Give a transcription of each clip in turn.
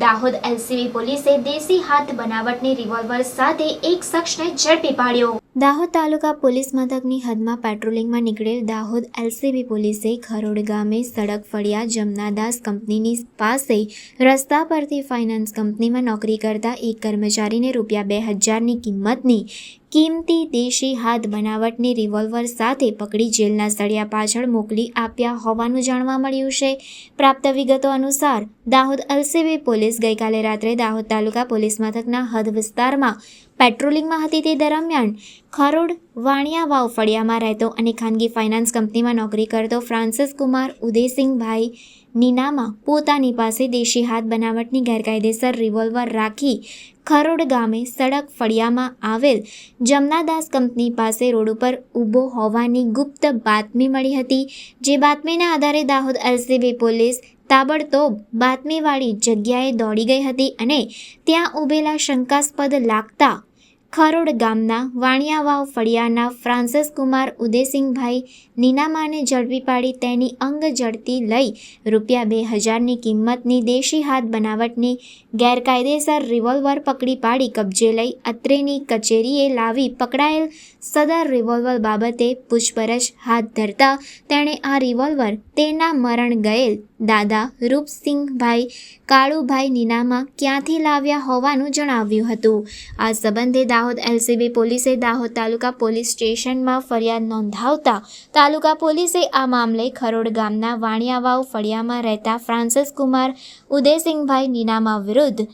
Dahod LCB પોલીસે દેશી હાથ બનાવટની રિવોલ્વર સાથે એક શખ્સને ઝડપી પાડ્યો. દાહોદ તાલુકા પોલીસ મથકની હદમાં પેટ્રોલિંગમાં નીકળેલ દાહોદ એલસીબી પોલીસે ખરોડ ગામે સડક ફળિયા જમનાદાસ કંપનીની પાસે રસ્તા પરથી ફાઇનાન્સ કંપનીમાં નોકરી કરતા એક કર્મચારીને રૂપિયા બે હજારની કિંમતની કિંમતી દેશી હાથ બનાવટની રિવોલ્વર સાથે પકડી જેલના સળિયા પાછળ મોકલી આપ્યા હોવાનું જાણવા મળ્યું છે. પ્રાપ્ત વિગતો અનુસાર, દાહોદ એલસીબી પોલીસ ગઈકાલે રાત્રે દાહોદ તાલુકા પોલીસ મથકના હદ વિસ્તારમાં પેટ્રોલિંગમાં હતી તે દરમિયાન ખરોડ વાણિયા વાવ ફળિયામાં રહેતો અને ખાનગી ફાઇનાન્સ કંપનીમાં નોકરી કરતો ફ્રાન્સિસ કુમાર ઉદયસિંહભાઈ નીનામાં પોતાની પાસે દેશી હાથ બનાવટની ગેરકાયદેસર રિવોલ્વર રાખી ખરોડ ગામે સડક ફળિયામાં આવેલ જમનાદાસ કંપની પાસે રોડ ઉપર ઊભો હોવાની ગુપ્ત બાતમી મળી હતી, જે બાતમીના આધારે દાહોદ એલસીબી પોલીસ તાબડતોબ બાતમીવાળી જગ્યાએ દોડી ગઈ હતી અને ત્યાં ઊભેલા શંકાસ્પદ લાગતા ખરોડ ગામના વાણિયાવાવ ફળિયાના ફ્રાન્સિસ કુમાર ઉદયસિંહભાઈ નીનામાને ઝડપી પાડી તેની અંગ જડતી લઈ રૂપિયા બે હજારની કિંમતની દેશી હાથ બનાવટની ગેરકાયદેસર રિવોલ્વર પકડી પાડી કબજે લઈ અત્રેની કચેરીએ લાવી પકડાયેલ સદર રિવોલ્વર બાબતે પૂછપરછ હાથ ધરતા તેણે આ રિવોલ્વર તેના મરણ ગયેલ દાદા રૂપસિંહભાઈ કાળુભાઈ નીનામાં ક્યાંથી લાવ્યા હોવાનું જણાવ્યું હતું. આ સંબંધે દાહોદ એલસીબી પોલીસે દાહોદ તાલુકા પોલીસ સ્ટેશનમાં ફરિયાદ નોંધાવતા તાલુકા પોલીસે આ મામલે ખરોડ ગામના વાણિયાવાવ ફળિયામાં રહેતા ફ્રાન્સિસ કુમાર ઉદયસિંહભાઈ નીનામા વિરુદ્ધ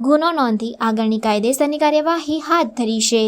ગુનો નોંધી આગળની કાયદેસરની કાર્યવાહી હાથ ધરી છે.